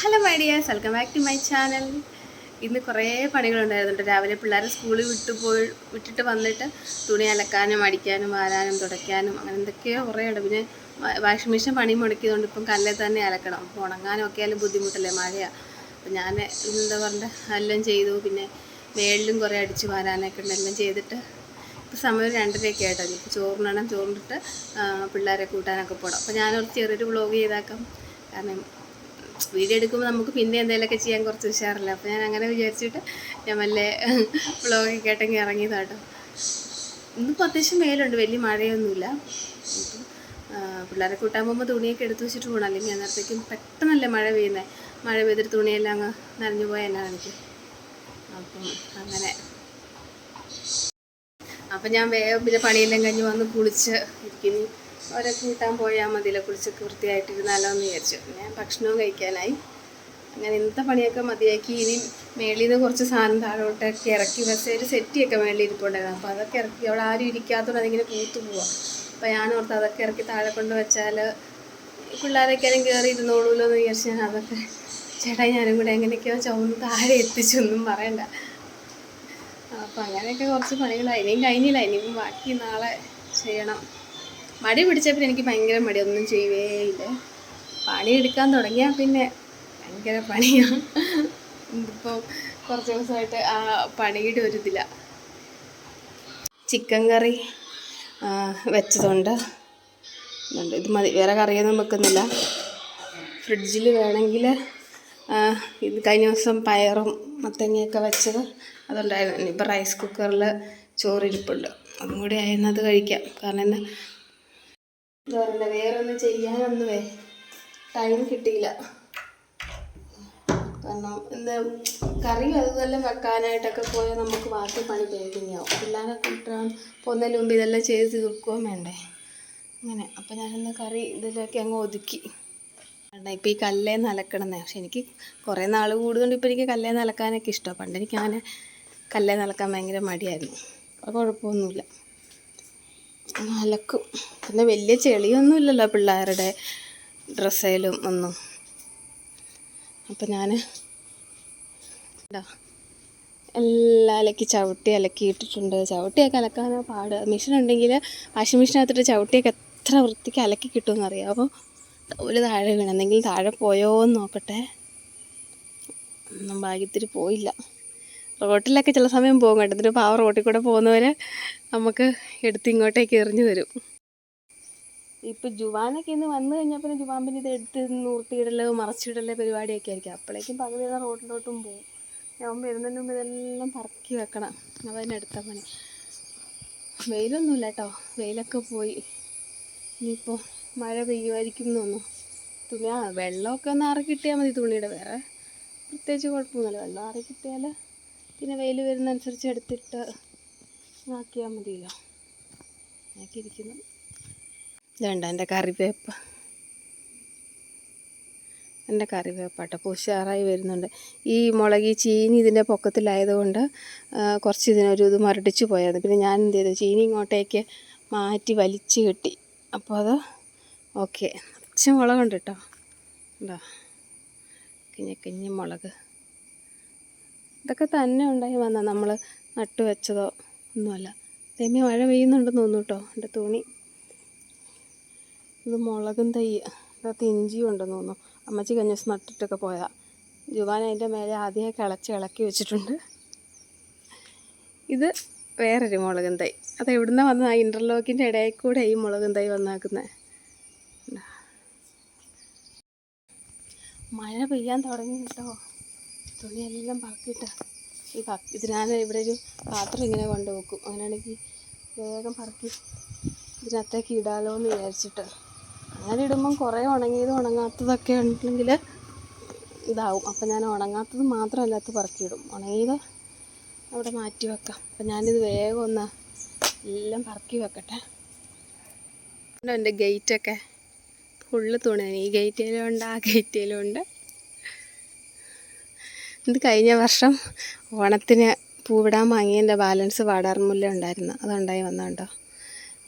Hello my dears welcome back to my channel ഇന്ന് കുറേ പണികളുണ്ടായിരുന്നുണ്ട്. രാവിലെ പിള്ളേരെ സ്കൂളിൽ വിട്ടു പോയി വിട്ടിട്ട് വന്നിട്ട് തുണി അലക്കാനും അടിക്കാനും വാരാനും തുടയ്ക്കാനും അങ്ങനെ എന്തൊക്കെയോ കുറേ ഉണ്ട്. പിന്നെ വാഷിംഗ് മെഷീൻ പണി മുടക്കിയതുകൊണ്ട് ഇപ്പം കല്ലിൽ തന്നെ അലക്കണം. അപ്പോൾ ഉണങ്ങാനും ഒക്കെ ആയാലും ബുദ്ധിമുട്ടല്ലേ മഴയാണ് അപ്പം ഞാൻ എന്താ പറയുക എല്ലാം ചെയ്തു. പിന്നെ മേളിലും കുറേ അടിച്ച് വാരാനൊക്കെ ഉണ്ട്. എല്ലാം ചെയ്തിട്ട് ഇപ്പോൾ സമയം രണ്ടരയൊക്കെ ആയിട്ടോ. ഇപ്പോൾ ചോറിനണം ചോറിനിട്ട് പിള്ളേരെ കൂട്ടാനൊക്കെ പോകണം അപ്പോൾ ഞാനൊരു ചെറിയൊരു വ്ളോഗ് ചെയ്താക്കാം. കാരണം വീഡിയോ എടുക്കുമ്പോൾ നമുക്ക് പിന്നെ എന്തെങ്കിലുമൊക്കെ ചെയ്യാൻ കുറച്ച് ഉഷാറില്ല? അപ്പോൾ ഞാൻ അങ്ങനെ വിചാരിച്ചിട്ട് ഞാൻ വല്ല വ്ളോഗൊക്കെ കേട്ടെങ്കിൽ ഇറങ്ങിയതാട്ടോ. ഇന്നിപ്പോൾ അത്യാവശ്യം മേലുണ്ട് വലിയ മഴയൊന്നുമില്ല. പിള്ളേരെ കൂട്ടാൻ പോകുമ്പോൾ തുണിയൊക്കെ എടുത്ത് വെച്ചിട്ട് പോകണം അല്ലെങ്കിൽ അന്നേരത്തേക്കും പെട്ടെന്നല്ലേ മഴ പെയ്യുന്നത് മഴ പെയ്തിട്ട് തുണിയെല്ലാം അങ്ങ് നനഞ്ഞു പോയാലാണ് എനിക്ക്. അപ്പം അങ്ങനെ. അപ്പം ഞാൻ വേഗം പിന്നെ പണിയെല്ലാം കഴിഞ്ഞ് വന്ന് കുളിച്ച് ഇരിക്കുന്നു. അവരെ കൂട്ടാൻ പോയാൽ മതിയല്ലോ കുളിച്ചൊക്കെ വൃത്തിയായിട്ടിരുന്നാലോ എന്ന് വിചാരിച്ചു. ഞാൻ ഭക്ഷണവും കഴിക്കാനായി. അങ്ങനെ ഇന്നത്തെ പണിയൊക്കെ മതിയാക്കി. ഇനി മേളിൽ നിന്ന് കുറച്ച് സാധനം താഴോട്ടൊക്കെ ഇറക്കി ബസ്സേൽ സെറ്റിയൊക്കെ മേളിൽ ഇരിപ്പുണ്ടായിരുന്നു. അപ്പോൾ അതൊക്കെ ഇറക്കി അവിടെ ആരും ഇരിക്കാത്തതുകൊണ്ട് അതിങ്ങനെ പൂത്തു പോവാം. അപ്പോൾ ഞാൻ ഓർത്ത് അതൊക്കെ ഇറക്കി താഴെ കൊണ്ട് വെച്ചാൽ പിള്ളേരൊക്കെ ആരും കയറി ഇരുന്നോളൂല്ലോ എന്ന് വിചാരിച്ച് ഞാൻ അതൊക്കെ ചേട്ടാ ഞാനും കൂടെ എങ്ങനെയൊക്കെയോ ചുമന്ന് താഴെ എത്തിച്ചൊന്നും പറയണ്ട. അപ്പം അങ്ങനെയൊക്കെ കുറച്ച് പണികളായി. ഇനിയും കഴിഞ്ഞില്ല. ഇനിയും ബാക്കി നാളെ ചെയ്യണം. മടി പിടിച്ചപ്പോൾ എനിക്ക് ഭയങ്കര മടി ഒന്നും ചെയ്യേ ഇല്ല. പണിയെടുക്കാൻ തുടങ്ങിയാൽ പിന്നെ ഭയങ്കര പണിയാണ് ഇതിപ്പോൾ കുറച്ച് ദിവസമായിട്ട് ആ പണിയുടെ ഒരു ഇതില്ല ചിക്കൻ കറി വെച്ചതുണ്ട്. ഇത് മതി. വേറെ കറിയൊന്നും വെക്കുന്നില്ല. ഫ്രിഡ്ജിൽ വേണമെങ്കിൽ ഇത് കഴിഞ്ഞ ദിവസം പയറും മത്തങ്ങയൊക്കെ വെച്ചത് അതുണ്ടായിരുന്നു. ഇനിയിപ്പോൾ റൈസ് കുക്കറിൽ ചോറിരിപ്പുണ്ട് അതും കൂടി ആയിരുന്നത് കഴിക്കാം. കാരണം എന്താ പറയണ്ട വേറെ ഒന്നും ചെയ്യാനൊന്നുമേ ടൈം കിട്ടിയില്ല. കാരണം എന്താ കറി അതുപോലെ വെക്കാനായിട്ടൊക്കെ പോയാൽ നമുക്ക് ബാക്കി പണി പേടിങ്ങാവും പിള്ളേരെ കൂട്ടാൻ പോകുന്നതിന് മുമ്പ് ഇതെല്ലാം ചെയ്ത് തീർക്കുകയും വേണ്ടേ? അങ്ങനെ. അപ്പം ഞാനെന്താ കറി ഇതിലൊക്കെ അങ്ങ് ഒതുക്കി. വേണ്ട ഇപ്പം ഈ കല്ലേന്ന് അലക്കണമെന്നേ പക്ഷെ എനിക്ക് കുറേ നാൾ കൂടുതലുണ്ട് ഇപ്പോൾ എനിക്ക് കല്ലേ അലക്കാനൊക്കെ ഇഷ്ടമാണ്. പണ്ട് എനിക്ക് അങ്ങനെ കല്ലേന്ന് അലക്കാൻ ഭയങ്കര മടിയായിരുന്നു. അപ്പോൾ കുഴപ്പമൊന്നുമില്ല. അലക്കും. പിന്നെ വലിയ ചെളിയൊന്നും ഇല്ലല്ലോ പിള്ളേരുടെ ഡ്രസ്സേലും ഒന്നും. അപ്പം ഞാൻ എല്ലാം അലക്കി ചവിട്ടി അലക്കിയിട്ടിട്ടുണ്ട്. ചവിട്ടിയൊക്കെ അലക്കാനോ പാട്. മെഷീൻ ഉണ്ടെങ്കിൽ വാഷിംഗ് മെഷീനകത്തിട്ട് ചവിട്ടിയൊക്കെ എത്ര വൃത്തിക്ക് അലക്കി കിട്ടുമെന്ന് അറിയാമോ ഒരു താഴെ വീണ്. എന്തെങ്കിലും താഴെ പോയോ എന്ന് നോക്കട്ടെ. ഒന്നും ഭാഗ്യത്തിൽ പോയില്ല. റോട്ടിലൊക്കെ ചില സമയം പോകും കേട്ടോ. എന്നിട്ട് പാവ റോട്ടിൽ കൂടെ പോകുന്നവരെ നമുക്ക് എടുത്ത് ഇങ്ങോട്ടേക്ക് എറിഞ്ഞു തരും. ഇപ്പം ജുവാനൊക്കെ ഇന്ന് വന്നു കഴിഞ്ഞാൽ പിന്നെ ജുവാൻ പിന്നെ ഇത് എടുത്ത് നൂർത്തിയിടൽ മറച്ചിടൽ പരിപാടിയൊക്കെ ആയിരിക്കും. അപ്പോഴേക്കും പകുതിയുള്ള റോട്ടിലോട്ടും പോകും. ഞാൻ വരുന്നതിന് മുമ്പ് ഇതെല്ലാം പറക്കി വെക്കണം. അതന്നെ അടുത്ത പണി വെയിലൊന്നുമില്ല കേട്ടോ വെയിലൊക്കെ പോയി. ഇനിയിപ്പോൾ മഴ പെയ്യുമായിരിക്കും തോന്നുന്നു. തുണി ആ വെള്ളമൊക്കെ ഒന്ന് ആറി കിട്ടിയാൽ മതി തുണിയുടെ. വേറെ പ്രത്യേകിച്ച് കുഴപ്പമൊന്നുമില്ല. വെള്ളം ആറി കിട്ടിയാൽ പിന്നെ വെയിൽ വരുന്നതനുസരിച്ച് എടുത്തിട്ട് ആക്കിയാൽ മതിയല്ലോ. ആക്കിയിരിക്കുന്നു ഇതുണ്ട് എന്റെ കറിവേപ്പ്. എന്റെ കറിവേപ്പാട്ടോ. ഉഷാറായി വരുന്നുണ്ട്. ഈ മുളക് ഈ ചീനി ഇതിന്റെ പൊക്കത്തിലായതുകൊണ്ട് കുറച്ച് ഇതിനൊരു ഇത് മരടിച്ചു പോയായിരുന്നു. പിന്നെ ഞാൻ എന്ത് ചെയ്തു? ചീനി ഇങ്ങോട്ടേക്ക് മാറ്റി വലിച്ച് കെട്ടി. അപ്പോൾ അത് ഓക്കെ. കുറച്ച് മുളകുണ്ട് കേട്ടോ. ഉണ്ടോ കിഞ്ഞ കിഞ്ഞ മുളക്. ഇതൊക്കെ തന്നെ ഉണ്ടായി വന്ന നമ്മൾ നട്ടു വെച്ചതോ ഒന്നുമല്ല. തേമി മഴ പെയ്യുന്നുണ്ടെന്ന് തോന്നുന്നു കേട്ടോ എന്റെ തുണി. ഇത് മുളകും തൈ ഇതിനകത്ത് ഇഞ്ചിയും ഉണ്ടെന്ന് തോന്നുന്നു. അമ്മച്ചി കഴിഞ്ഞ ദിവസം നട്ടിട്ടൊക്കെ പോയതാ. ജുവാൻ അതിന്റെ മേലെ ആദ്യമേ കിളച്ച് ഇളക്കി വെച്ചിട്ടുണ്ട്. ഇത് വേറൊരു മുളകും തൈ. അത് എവിടുന്ന വന്ന ആ ഇന്റർലോക്കിന്റെ ഇടയിൽ കൂടെ ഈ മുളകും തൈ വന്നാക്കുന്നത് മഴ പെയ്യാൻ തുടങ്ങി കേട്ടോ തുണിയെല്ലാം പറക്കിയിട്ട്. ഈ ഇതിനാണ് ഇവിടെ ഒരു പാത്രം ഇങ്ങനെ കൊണ്ട് വെക്കും. അങ്ങനെയാണെങ്കിൽ വേഗം പറക്കി ഇതിനകത്തേക്ക് ഇടാലോ എന്ന് വിചാരിച്ചിട്ട്. അങ്ങനെ ഇടുമ്പം കുറേ ഉണങ്ങിയത് ഉണങ്ങാത്തതൊക്കെ ഉണ്ടെങ്കിൽ ഇതാവും. അപ്പം ഞാൻ ഉണങ്ങാത്തത് മാത്രം അതിനകത്ത് പറക്കിയിടും. ഉണങ്ങിയത് അവിടെ മാറ്റി വെക്കാം. അപ്പം ഞാനിത് വേഗം ഒന്ന് എല്ലാം പറക്കി വെക്കട്ടെ. എന്റെ ഗേറ്റൊക്കെ? ഫുള്ള് തുണിയാണ് ഈ ഗേറ്റിലും ഉണ്ട് ആ ഗേറ്റിലും ഉണ്ട്. ഇത് കഴിഞ്ഞ വർഷം ഓണത്തിന് പൂവിടാൻ വാങ്ങിയതിന്റെ ബാലൻസ് വാടാർമുല്ല ഉണ്ടായിരുന്നു. അതുണ്ടായി വന്നുണ്ടോ?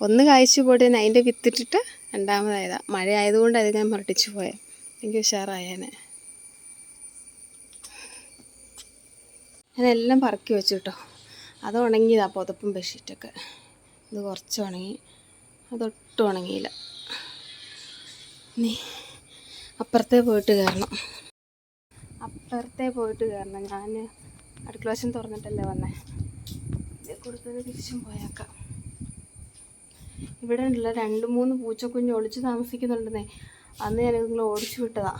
ഒന്ന് കായ്ച്ചു പോയിട്ട് അതിന്റെ വിത്തിട്ടിട്ട് രണ്ടാമതായതാണ് മഴ ആയതുകൊണ്ട് അത് ഞാൻ മുരട്ടിച്ചു പോയത് എനിക്ക് ഉഷാറായേനെ. ഞാനെല്ലാം പറക്കി വെച്ചു കേട്ടോ അത് ഉണങ്ങിയതാ പുതപ്പും ബെഡ്ഷീറ്റൊക്കെ. ഇത് കുറച്ച് ഉണങ്ങി. അതൊട്ടും ഉണങ്ങിയില്ല. നീ അപ്പുറത്തെ പോയിട്ട് കയറണം. അപ്പുറത്തെ പോയിട്ട് കയറണം ഞാൻ അടുക്കള വശം തുറന്നിട്ടല്ലേ വന്നേ. ഇതേ കൊടുത്തത് തിരിച്ചും പോയേക്കാം. ഇവിടെ ഉണ്ടല്ലോ രണ്ട് മൂന്ന് പൂച്ചക്കുഞ്ഞ് ഒളിച്ച് താമസിക്കുന്നുണ്ടെന്നേ. അന്ന് ഞാൻ നിങ്ങൾ ഓടിച്ചു വിട്ടതാ.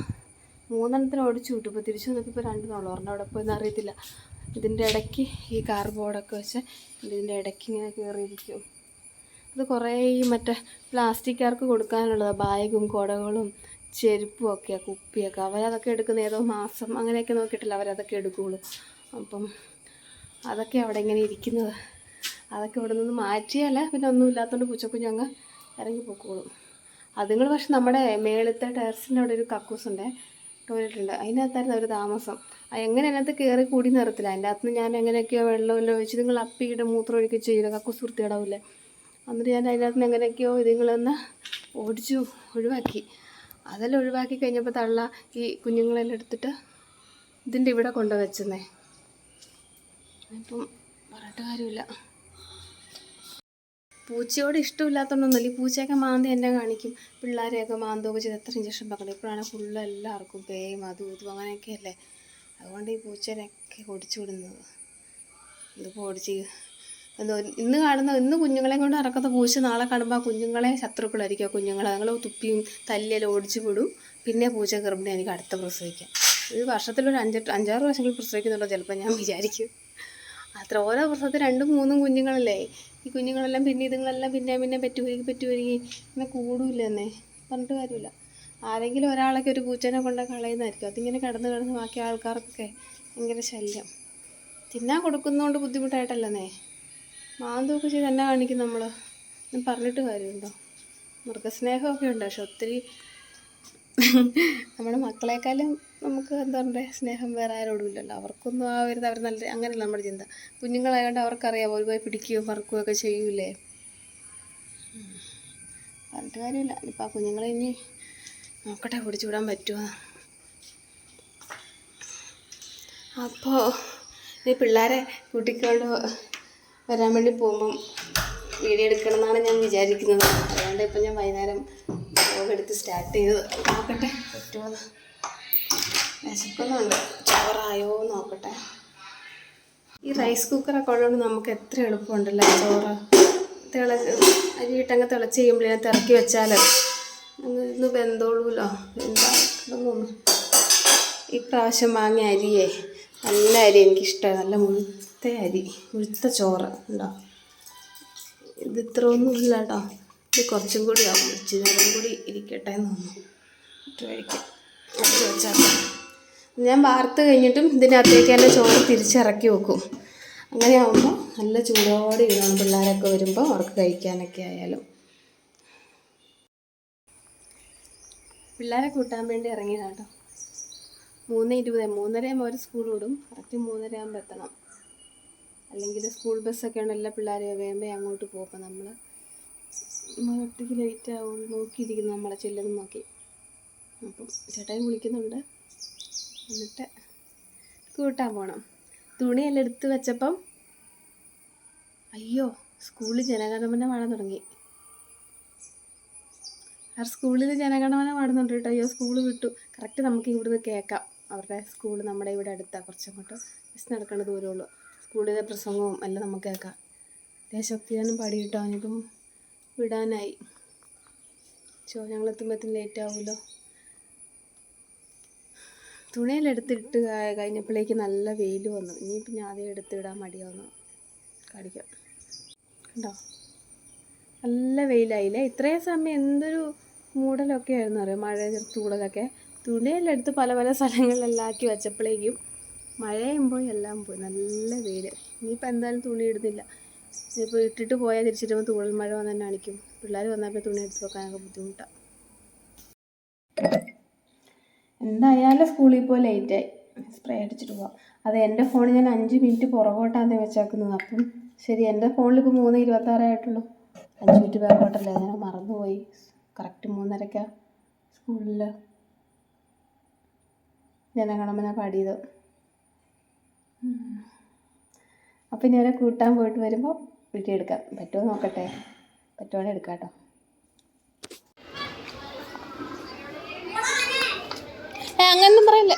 മൂന്നെണ്ണത്തിന് ഓടിച്ചു വിട്ടു. ഇപ്പോൾ തിരിച്ചു വന്നപ്പോൾ നാളോ ഒരെണ്ണം അവിടെ പോയെന്ന് അറിയത്തില്ല. ഇതിന്റെ ഇടയ്ക്ക് ഈ കാർ ബോർഡൊക്കെ വെച്ച് ഇതിന്റെ ഇടയ്ക്ക് ഇങ്ങനെ കയറിയിരിക്കും ഇത് കുറേ ഈ മറ്റേ പ്ലാസ്റ്റിക്കാർക്ക് കൊടുക്കാനുള്ളതാണ് ബാഗും കുടകളും ചെരുപ്പും ഒക്കെ കുപ്പിയൊക്കെ അവരതൊക്കെ എടുക്കുന്ന ഏതോ മാസം അങ്ങനെയൊക്കെ നോക്കിയിട്ടില്ല അവരതൊക്കെ എടുക്കുകയുള്ളൂ അപ്പം അതൊക്കെ അവിടെ ഇങ്ങനെ ഇരിക്കുന്നത്. അതൊക്കെ ഇവിടെ നിന്ന് മാറ്റിയാൽ പിന്നെ ഒന്നും ഇല്ലാത്തതുകൊണ്ട് പൂച്ചക്കുഞ്ഞങ്ങ് ഇറങ്ങി പൊക്കോളും. അതുങ്ങൾ പക്ഷെ നമ്മുടെ മേളത്തെ ടെറസിന്റെ അവിടെ ഒരു കക്കൂസുണ്ട് ടോയ്ലറ്റ് ഉണ്ട് അതിനകത്തായിരുന്നു ഒരു താമസം. എങ്ങനെ അതിനകത്ത് കയറി കൂടി നിർത്തില്ല അതിന്റെ അകത്ത് ഞാൻ എങ്ങനെയൊക്കെയോ വെള്ളമല്ലോ ഒഴിച്ച് നിങ്ങൾ അപ്പിയുടെ മൂത്രം ഒഴിക്കുക ചെയ്യില്ല കക്കൂസ് വൃത്തിയിടാവില്ലേ എന്നിട്ട് ഞാൻ അതിനകത്ത് നിന്ന് എങ്ങനെയൊക്കെയോ ഇതുങ്ങളൊന്ന് ഓടിച്ചു ഒഴിവാക്കി. അതെല്ലാം ഒഴിവാക്കി കഴിഞ്ഞപ്പോൾ തള്ള ഈ കുഞ്ഞുങ്ങളെല്ലാം എടുത്തിട്ട് ഇതിന്റെ ഇവിടെ കൊണ്ട് വെച്ചെന്നേ ഇപ്പം പറഞ്ഞിട്ട് കാര്യമില്ല. പൂച്ചയോട് ഇഷ്ടമില്ലാത്തതുകൊണ്ടൊന്നുമില്ല ഈ പൂച്ചയൊക്കെ മാന്തി എന്നെ കാണിക്കും. പിള്ളേരെയൊക്കെ മാന്തമൊക്കെ ചെയ്ത് എത്ര ഇഞ്ചക്ഷൻ പറഞ്ഞു ഇപ്പോഴാണ് ഫുള്ള് എല്ലാവർക്കും പേയും അതും ഇതും അങ്ങനെയൊക്കെ അല്ലേ അതുകൊണ്ട് ഈ പൂച്ചേനെയൊക്കെ ഓടിച്ചു വിടുന്നത്. ഇതിപ്പോൾ ഓടിച്ച് ഇന്ന് കാണുന്ന ഇന്ന് കുഞ്ഞുങ്ങളെ കൊണ്ട് ഇറക്കുന്ന പൂച്ച നാളെ കാണുമ്പോൾ ആ കുഞ്ഞുങ്ങളെ ശത്രുക്കളായിരിക്കും. ആ കുഞ്ഞുങ്ങളെ ഞങ്ങൾ തുപ്പിയും തല്ലിയെല്ലാം ഓടിച്ചു വിടും. പിന്നെ പൂച്ച ഗർഭിണി എനിക്ക് അടുത്ത പ്രസവിക്കാം. ഇത് വർഷത്തിലൊരു അഞ്ചെട്ട് അഞ്ചാറ് വർഷങ്ങൾ പ്രസവിക്കുന്നുണ്ടോ ചിലപ്പോൾ ഞാൻ വിചാരിക്കും. അത്ര ഓരോ പ്രസവത്തിൽ രണ്ടും മൂന്നും കുഞ്ഞുങ്ങളല്ലേ? ഈ കുഞ്ഞുങ്ങളെല്ലാം പിന്നെ ഇതുങ്ങളെല്ലാം പിന്നെ പിന്നെ പെറ്റുപോയി പെറ്റുപോയി ഇങ്ങനെ കൂടില്ല എന്നേ. പറഞ്ഞിട്ട് കാര്യമില്ല. ആരെങ്കിലും ഒരാളൊക്കെ ഒരു പൂച്ചനെ കൊണ്ട് കളയുന്നതായിരിക്കും. അതിങ്ങനെ കിടന്ന് കിടന്ന് ബാക്കി ആൾക്കാർക്കൊക്കെ ഭയങ്കര ശല്യം. തിന്നാൻ കൊടുക്കുന്നതുകൊണ്ട് ബുദ്ധിമുട്ടായിട്ടല്ലെന്നേ. മാന്തമൊക്കെ ചെയ്ത് എന്നെ കാണിക്കും നമ്മൾ ഞാൻ പറഞ്ഞിട്ട് കാര്യമുണ്ടോ? മൃഗസ്നേഹമൊക്കെ ഉണ്ട് പക്ഷെ ഒത്തിരി നമ്മുടെ മക്കളെക്കാളും നമുക്ക് എന്താ പറയുക സ്നേഹം വേറെ ആരോടും ഇല്ലല്ലോ അവർക്കൊന്നും ആ ഒരു അവർ നല്ല അങ്ങനെയല്ല നമ്മുടെ ചിന്ത. കുഞ്ഞുങ്ങളായതുകൊണ്ട് അവർക്കറിയാം ഒരു പോയി പിടിക്കുകയോ പറക്കുകയോ ഒക്കെ ചെയ്യൂലേ. പറഞ്ഞിട്ട് കാര്യമില്ല. ഇപ്പം ആ കുഞ്ഞുങ്ങളെ ഇനി നോക്കട്ടെ പിടിച്ചു വിടാൻ പറ്റുമോ അപ്പോൾ ഈ പിള്ളേരെ കൂട്ടിക്കൊണ്ട് വരാൻ വേണ്ടി പോകുമ്പം വീഡിയോ എടുക്കണം എന്നാണ് ഞാൻ വിചാരിക്കുന്നത്. അതുകൊണ്ട് ഇപ്പം ഞാൻ വൈകുന്നേരം ബ്ലോഗ് എടുത്ത് സ്റ്റാർട്ട് ചെയ്ത് നോക്കട്ടെ. പറ്റുമോ? വിശക്കുന്നുണ്ട് ചോറായോ നോക്കട്ടെ. ഈ റൈസ് കുക്കറൊക്കെ ഉള്ളതുകൊണ്ട് നമുക്ക് എത്ര എളുപ്പമുണ്ടല്ലോ ചോറ്? തിള അരിയിട്ടങ്ങ് തിളച്ച് കഴിയുമ്പോഴേ ഇറക്കി വെച്ചാൽ ഇന്ന് വെന്തോളൂല്ലോ. എന്താ തോന്നുന്നു ഇപ്രാവശ്യം വാങ്ങിയ അരിയേ. നല്ല അരി എനിക്കിഷ്ടമാണ്. നല്ല മുഴുത്ത അരി ഉഴുത്ത ചോറ് ഉണ്ടോ? ഇത് ഇത്ര ഒന്നും ഇല്ല കേട്ടോ. ഇത് കുറച്ചും കൂടി ആവും. ഇച്ചിരി നേരം കൂടി ഇരിക്കട്ടെ എന്ന് തോന്നുന്നു. ഇട്ട് കഴിക്കാം. ഇട്ട് വെച്ചാൽ ഞാൻ വാർത്ത് കഴിഞ്ഞിട്ടും ഇതിനകത്തേക്ക് തന്നെ ചോറ് തിരിച്ചിറക്കി വെക്കും. അങ്ങനെ ആകുമ്പോൾ നല്ല ചൂടോടെ ഇടണം. പിള്ളേരൊക്കെ വരുമ്പോൾ അവർക്ക് കഴിക്കാനൊക്കെ ആയാലും. പിള്ളേരെ കൂട്ടാൻ വേണ്ടി ഇറങ്ങിയതാണ് കേട്ടോ. മൂന്ന് ഇരുപത് മൂന്നരയാകുമ്പോൾ അവർ സ്കൂൾ വിടും. കറക്റ്റ് മൂന്നര ആകുമ്പോൾ എത്തണം. അല്ലെങ്കിൽ സ്കൂൾ ബസ്സൊക്കെയാണ് എല്ലാ പിള്ളേരെയും വേമ്പേ അങ്ങോട്ട് പോകുമ്പോൾ നമ്മൾ ഒറ്റയ്ക്ക് ലേറ്റ് ആവും നോക്കിയിരിക്കുന്നു നമ്മളെ ചെല്ലുന്നു നോക്കി. അപ്പം ചേട്ടായി വിളിക്കുന്നുണ്ട്. എന്നിട്ട് കൂട്ടാൻ പോകണം തുണിയെല്ലാം എടുത്ത് വെച്ചപ്പം അയ്യോ സ്കൂളിൽ ജനഗണമന പാടാൻ തുടങ്ങി. ആ സ്കൂളിൽ ജനഗണമന പാടുന്നുണ്ട് കേട്ടോ. അയ്യോ സ്കൂൾ വിട്ടു. കറക്റ്റ് നമുക്ക് ഇവിടുന്ന് കേൾക്കാം. അവരുടെ സ്കൂൾ നമ്മുടെ ഇവിടെ അടുത്താണ് കുറച്ചങ്ങോട്ട് ബസ് നടക്കേണ്ട ദൂരമുള്ളൂ. സ്കൂളിലെ പ്രസംഗവും എല്ലാം നമുക്ക് കേൾക്കാം. ദേശഭക്തിഗാനം പാടി അവനിപ്പം വിടാനായി. ചോ ഞങ്ങൾ എത്തുമ്പോഴത്തേന് ലേറ്റ് ആവുമല്ലോ തുണിയിലെടുത്തിട്ട് കഴിഞ്ഞപ്പോഴേക്ക് നല്ല വെയിൽ വന്നു. ഇനിയിപ്പോൾ ഞാൻ അതേ എടുത്തിടാൻ മടിയാവുന്നു. കാണിക്കാം. കണ്ടോ? നല്ല വെയിലായില്ലേ? ഇത്രയും സമയം എന്തൊരു മൂടലൊക്കെ ആയിരുന്നു അറിയാം? മഴ ചെറുത്തൂടലൊക്കെ തുണിയെല്ലാം എടുത്ത് പല പല സ്ഥലങ്ങളിലെല്ലാം ആക്കി വെച്ചപ്പോഴേക്കും മഴയും പോയി എല്ലാം പോയി. നല്ല വെയിൽ ഇനിയിപ്പോൾ എന്തായാലും തുണി ഇടുന്നില്ല. ഇനിയിപ്പോൾ ഇട്ടിട്ട് പോയാൽ തിരിച്ചിട്ട് തൂളൽ മഴ വന്ന് തന്നെ അണിക്കും പിള്ളേർ വന്നപ്പോൾ തുണി എടുത്ത് വെക്കാനൊക്കെ ബുദ്ധിമുട്ടാണ് എന്തായാലും സ്കൂളിൽ പോയി ലേറ്റായി സ്പ്രേ അടിച്ചിട്ട് പോവാം. അത് എന്റെ ഫോണിൽ ഞാൻ അഞ്ച് മിനിറ്റ് പുറകോട്ടാണ് വെച്ചേക്കുന്നത്. അപ്പം ശരി എന്റെ ഫോണിൽ ഇപ്പോൾ മൂന്ന് ഇരുപത്താറായിട്ടുള്ളൂ അഞ്ച് മിനിറ്റ് പുറകോട്ടല്ലേ? ഞാൻ മറന്നുപോയി. കറക്റ്റ് മൂന്നരക്കാണ് സ്കൂളിൽ ജനഗണമന പാടിയത് ഉം. ഇനി അവരെ കൂട്ടാൻ പോയിട്ട് വരുമ്പോൾ വീട്ടിൽ എടുക്കാം. പറ്റുമോ നോക്കട്ടെ? പറ്റുവാണെങ്കിൽ എടുക്കാം കേട്ടോ. അങ്ങനൊന്നും പറയില്ല.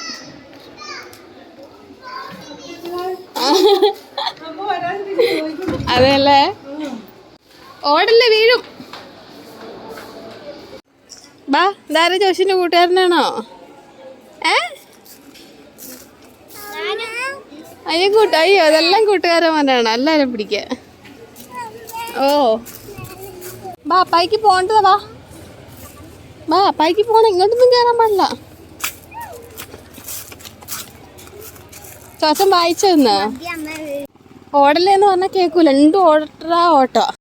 അതെല്ലേ ഓടല്ലേ വീഴും. ബാ ഇതാരെ ജോഷിന്റെ കൂട്ടുകാരനാണോ? അയ്യോ കൂട്ട അയ്യോ അതെല്ലാം കൂട്ടുകാരന്മാരാണ്. എല്ലാവരും പിടിക്കുക ഓ. ബാ അപ്പായിക്ക് പോണ്ടതാ വാ. വാ അപ്പായിക്ക് പോണ. ഇങ്ങോട്ടൊന്നും കയറാൻ പാടില്ല. ശ്വാസം വായിച്ചു തന്നാ ഓടലേന്ന് പറഞ്ഞാൽ കേൾക്കൂല. രണ്ടും ഓടട്ടാ ഓട്ടോ?